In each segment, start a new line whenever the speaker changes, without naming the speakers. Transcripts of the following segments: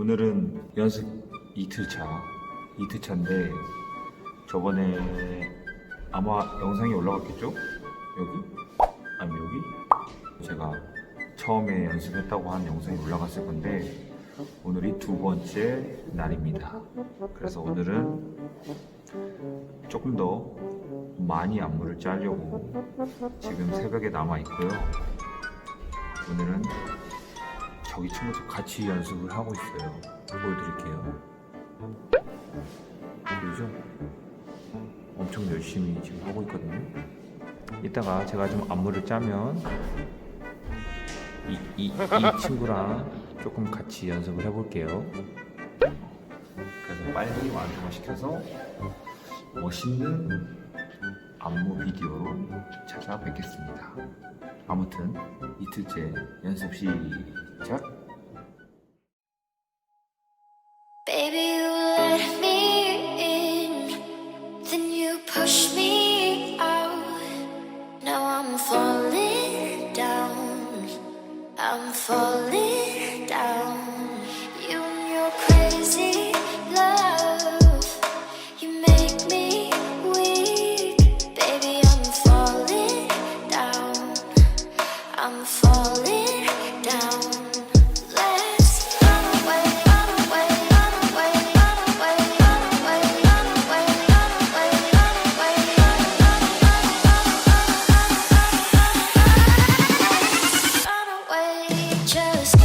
오늘은 연습 이틀차 이틀차인데 저번에 아마 영상이 올라갔겠죠? 여기? 아니 여기? 제가 처음에 연습했다고 한 영상이 올라갔을 건데 오늘이 두 번째 날입니다 그래서 오늘은 조금 더 많이 안무를 짜려고 지금 새벽에 남아 있고요 오늘은 저기 친구들 같이 연습을 하고 있어요. 보여드릴게요. 보이죠? 엄청 열심히 지금 하고 있거든요. 이따가 제가 좀 안무를 짜면 이, 이, 이 친구랑 조금 같이 연습을 해볼게요. 그래서 빨리 완성을 시켜서 멋있는 안무 비디오로 찾아뵙겠습니다. 아무튼 이틀째 연습 시작.
Falling down, I'm falling down. Just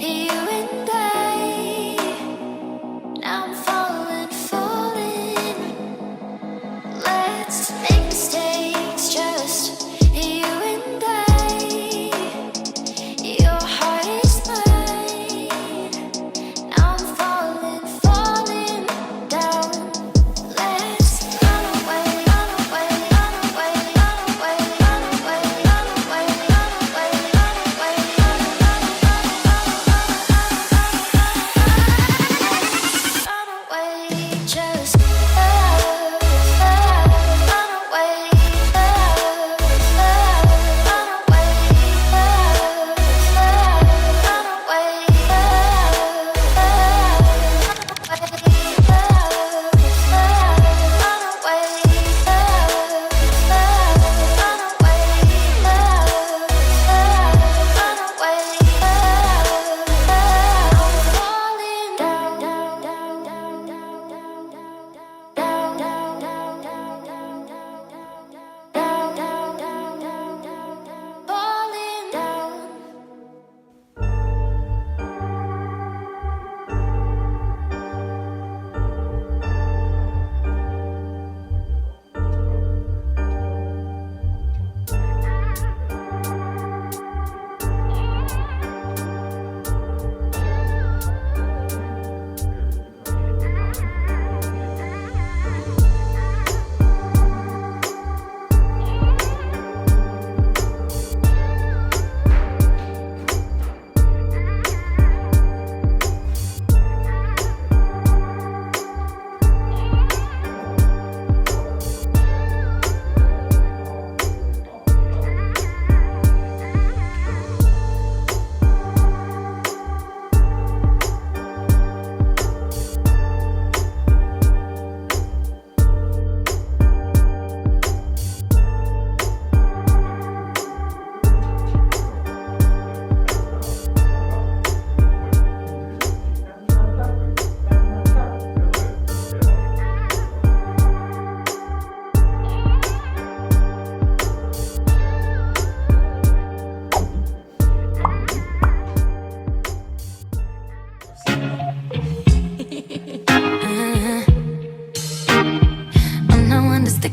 you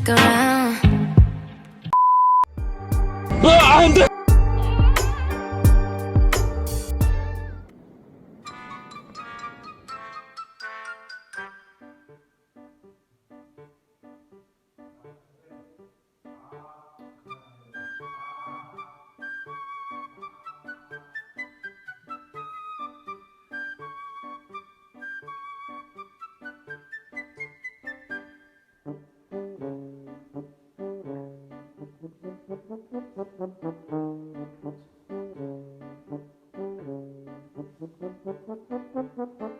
around. Thank you.